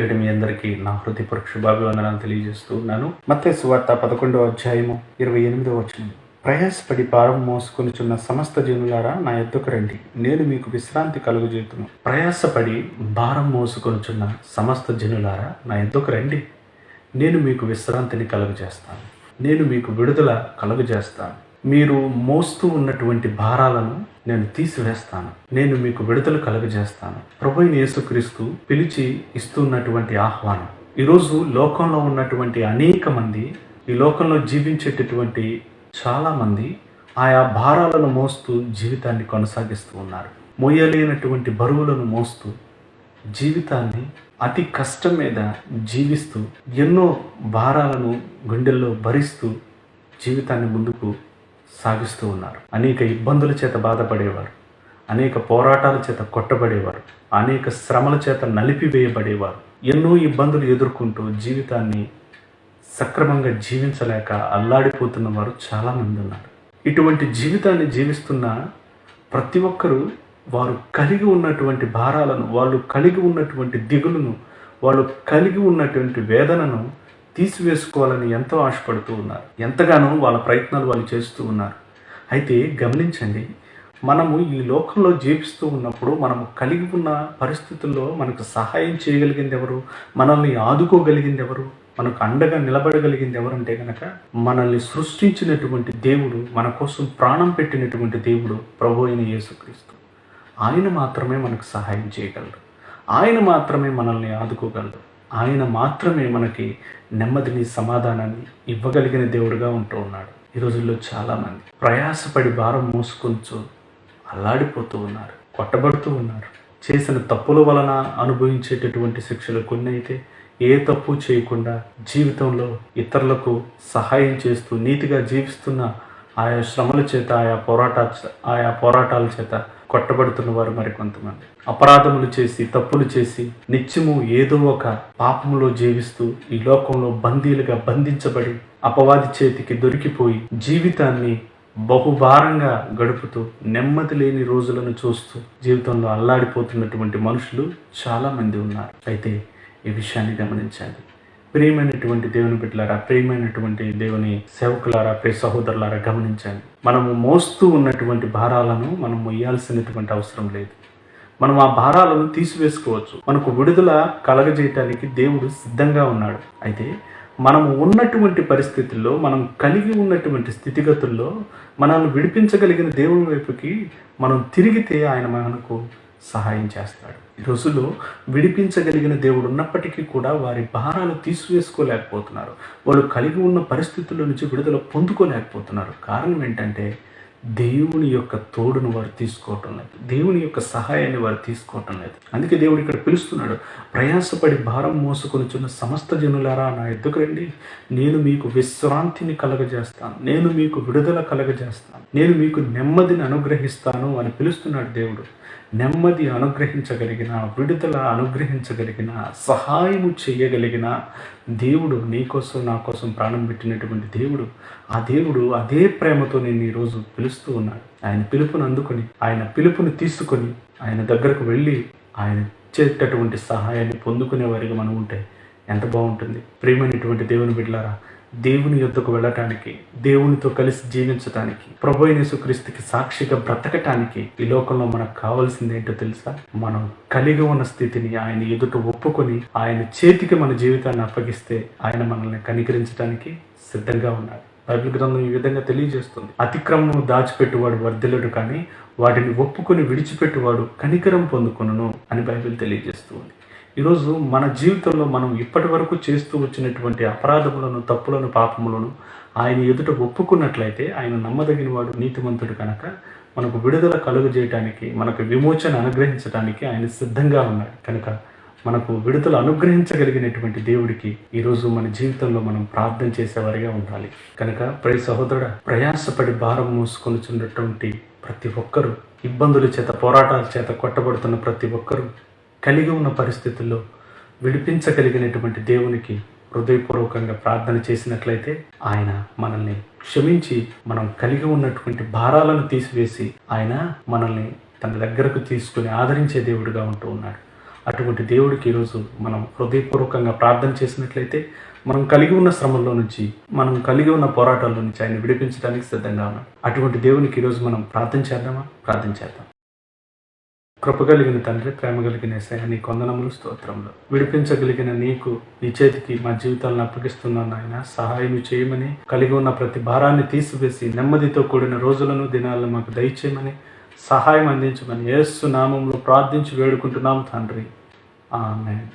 పేరిట మీ అందరికీ నా హృదయపూర్వక శుభాభివందనాలు తెలియజేస్తూ ఉన్నాను. మత్తే సువార్త పదకొండవ అధ్యాయము ఇరవై ఎనిమిదవ వచ్చిన ప్రయాసపడి భారం మోసుకొనిచున్న సమస్త జనులారా నా ఎద్దుకు రండి. నేను మీకు విశ్రాంతి కలుగుజేతును ప్రయాసపడి భారం మోసుకొనిచున్న సమస్త జనులారా నా ఎద్దుకు రండి. నేను మీకు విశ్రాంతిని కలుగజేస్తాను. నేను మీకు విడుదల కలుగజేస్తాను. మీరు మోస్తూ ఉన్నటువంటి భారాలను నేను తీసివేస్తాను. నేను మీకు విడుదల కలుగజేస్తాను. ప్రభు యేసుక్రీస్తు పిలిచి ఇస్తున్నటువంటి ఆహ్వానం. ఈరోజు లోకంలో ఉన్నటువంటి అనేక మంది ఈ లోకంలో జీవించేటటువంటి చాలామంది ఆయా భారాలను మోస్తూ జీవితాన్ని కొనసాగిస్తూ ఉన్నారు. మోయలేనటువంటి బరువులను మోస్తూ జీవితాన్ని అతి కష్టం మీద జీవిస్తూ ఎన్నో భారాలను గుండెల్లో భరిస్తూ జీవితాన్ని ముందుకు సాగిస్తూ ఉన్నారు. అనేక ఇబ్బందుల చేత బాధపడేవారు. అనేక పోరాటాల చేత కొట్టబడేవారు. అనేక శ్రమల చేత నలిపివేయబడేవారు. ఎన్నో ఇబ్బందులు ఎదుర్కొంటూ జీవితాన్ని సక్రమంగా జీవించలేక అల్లాడిపోతున్న వారు చాలామంది ఉన్నారు. ఇటువంటి జీవితాన్ని జీవిస్తున్న ప్రతి ఒక్కరూ వారు కలిగి ఉన్నటువంటి భారాలను వాళ్ళు కలిగి ఉన్నటువంటి దిగులను వాళ్ళు కలిగి ఉన్నటువంటి వేదనను తీసివేసుకోవాలని ఎంతో ఆశపడుతూ ఉన్నారు. ఎంతగానో వాళ్ళ ప్రయత్నాలు వాళ్ళు చేస్తూ ఉన్నారు. అయితే గమనించండి మనము ఈ లోకంలో జీవిస్తూ ఉన్నప్పుడు మనము కలిగి ఉన్న పరిస్థితుల్లో మనకు సహాయం చేయగలిగింది ఎవరు? మనల్ని ఆదుకోగలిగింది ఎవరు? మనకు అండగా నిలబడగలిగింది ఎవరంటే కనుక మనల్ని సృష్టించినటువంటి దేవుడు మన కోసం ప్రాణం పెట్టినటువంటి దేవుడు ప్రభు అయిన యేసుక్రీస్తు. ఆయన మాత్రమే మనకు సహాయం చేయగలడు. ఆయన మాత్రమే మనల్ని ఆదుకోగలడు. ఆయన మాత్రమే మనకి నెమ్మదిని సమాధానాన్ని ఇవ్వగలిగిన దేవుడుగా ఉంటూ ఉన్నాడు. ఈ రోజుల్లో చాలామంది ప్రయాసపడి భారం మోసుకొంచు అల్లాడిపోతూ ఉన్నారు కొట్టబడుతూ ఉన్నారు. చేసిన తప్పుల వలన అనుభవించేటటువంటి శిక్షలు కొన్ని అయితే ఏ తప్పు చేయకుండా జీవితంలో ఇతరులకు సహాయం చేస్తూ నీతిగా జీవిస్తున్న ఆయా శ్రమల చేత ఆయా పోరాట ఆయా పోరాటాల చేత కొట్టబడుతున్న వారు మరికొంతమంది అపరాధములు చేసి తప్పులు చేసి నిత్యము ఏదో ఒక పాపములో జీవిస్తూ ఈ లోకంలో బందీలుగా బంధించబడి అపవాది చేతికి దొరికిపోయి జీవితాన్ని బహుభారంగా గడుపుతూ నెమ్మది లేని రోజులను చూస్తూ జీవితంలో అల్లాడిపోతున్నటువంటి మనుషులు చాలామంది ఉన్నారు. అయితే ఈ విషయాన్ని గమనించాలి ప్రియమైనటువంటి దేవుని బిడ్డలారా ప్రియమైనటువంటి దేవుని సేవకులారా ప్రియ సహోదరులారా గమనించండి. మనము మోస్తూ ఉన్నటువంటి భారాలను మనం మొయ్యాల్సినటువంటి అవసరం లేదు. మనం ఆ భారాలను తీసివేసుకోవచ్చు. మనకు విడుదల కలగజేయటానికి దేవుడు సిద్ధంగా ఉన్నాడు. అయితే మనం ఉన్నటువంటి పరిస్థితుల్లో మనం కలిగి ఉన్నటువంటి స్థితిగతుల్లో మనల్ని విడిపించగలిగిన దేవుని వైపుకి మనం తిరిగితే ఆయన మనకు సహాయం చేస్తాడు. ఈ రోజుల్లో విడిపించగలిగిన దేవుడు ఉన్నప్పటికీ కూడా వారి భారాలు తీసివేసుకోలేకపోతున్నారు. వాళ్ళు కలిగి ఉన్న పరిస్థితుల నుంచి విడుదల పొందుకోలేకపోతున్నారు. కారణం ఏంటంటే దేవుని యొక్క తోడును వారు తీసుకోవటం లేదు. దేవుని యొక్క సహాయాన్ని వారు తీసుకోవటం లేదు. అందుకే దేవుడు ఇక్కడ పిలుస్తున్నాడు ప్రయాసపడి భారం మోసుకొనిచున్న సమస్త జనులారా నా ఎద్దుకు రండి. నేను మీకు విశ్రాంతిని కలగజేస్తాను. నేను మీకు విడుదల కలగజేస్తాను. నేను మీకు నెమ్మదిని అనుగ్రహిస్తాను అని పిలుస్తున్నాడు దేవుడు. నెమ్మది అనుగ్రహించగలిగిన విడుదల అనుగ్రహించగలిగిన సహాయము చేయగలిగిన దేవుడు నీకోసం నా కోసం ప్రాణం పెట్టినటువంటి దేవుడు ఆ దేవుడు అదే ప్రేమతో నేను ఈరోజు పిలుస్తూ ఉన్నాడు. ఆయన పిలుపును అందుకొని ఆయన పిలుపును తీసుకొని ఆయన దగ్గరకు వెళ్ళి ఆయన ఇచ్చేటటువంటి సహాయాన్ని పొందుకునే వారికి మనం ఉంటే ఎంత బాగుంటుంది. ప్రియమైనటువంటి దేవుని బిడ్డలారా దేవుని యొద్దకు వెళ్ళటానికి దేవునితో కలిసి జీవించటానికి ప్రభు యేసుక్రీస్తుకి సాక్షిగా బ్రతకటానికి ఈ లోకంలో మనకు కావాల్సింది ఏంటో తెలుసా? మనం కలిగి ఉన్న స్థితిని ఆయన ఎదుట ఒప్పుకొని ఆయన చేతికి మన జీవితాన్ని అప్పగిస్తే ఆయన మనల్ని కనికరించడానికి సిద్ధంగా ఉన్నాడు. బైబిల్ గ్రంథం ఈ విధంగా తెలియజేస్తుంది. అతిక్రమము దాచిపెట్టువాడు వర్ధిల్లుడు కానీ వాటిని ఒప్పుకొని విడిచిపెట్టువాడు కనికరం పొందుకును అని బైబిల్ తెలియజేస్తుంది ఈరోజు మన జీవితంలో మనం ఇప్పటి వరకు చేస్తూ వచ్చినటువంటి అపరాధములను తప్పులను పాపములను ఆయన ఎదుట ఒప్పుకున్నట్లయితే ఆయన నమ్మదగిన వాడు నీతిమంతుడు కనుక మనకు విడుదల కలుగజేయటానికి మనకు విమోచన అనుగ్రహించడానికి ఆయన సిద్ధంగా ఉన్నాడు. కనుక మనకు విడుదల అనుగ్రహించగలిగినటువంటి దేవుడికి ఈరోజు మన జీవితంలో మనం ప్రార్థన చేసేవారిగా ఉండాలి. కనుక ప్రతి సహోదరుడ ప్రయాసపడి భారం మోసుకొనిచున్నటువంటి ప్రతి ఒక్కరూ ఇబ్బందుల చేత పోరాటాల చేత కొట్టబడుతున్న ప్రతి ఒక్కరూ కలిగి ఉన్న పరిస్థితుల్లో విడిపించగలిగినటువంటి దేవునికి హృదయపూర్వకంగా ప్రార్థన చేసినట్లయితే ఆయన మనల్ని క్షమించి మనం కలిగి ఉన్నటువంటి భారాలను తీసివేసి ఆయన మనల్ని తన దగ్గరకు తీసుకుని ఆదరించే దేవుడిగా ఉంటూ ఉన్నాడు. అటువంటి దేవుడికి ఈరోజు మనం హృదయపూర్వకంగా ప్రార్థన చేసినట్లయితే మనం కలిగి ఉన్న శ్రమంలో నుంచి మనం కలిగి ఉన్న పోరాటాల్లో నుంచి ఆయన విడిపించడానికి సిద్ధంగా ఉన్నాం. అటువంటి దేవునికి ఈరోజు మనం ప్రార్థన చేద్దామా? ప్రార్థన చేద్దాం. కృపగలిగిన తండ్రి ప్రేమ కలిగిన ఏసయ్య నీ కొందనములు స్తోత్రంలో విడిపించగలిగిన నీకు నీ చేతికి మా జీవితాలను అప్పగిస్తున్నాను ఆయన సహాయం చేయమని కలిగి ఉన్న ప్రతి భారాన్ని తీసివేసి నెమ్మదితో కూడిన రోజులను దినాలను మాకు దయచేయమని సహాయం అందించమని ఏసు నామంలో ప్రార్థించి వేడుకుంటున్నాం తండ్రి. ఆమె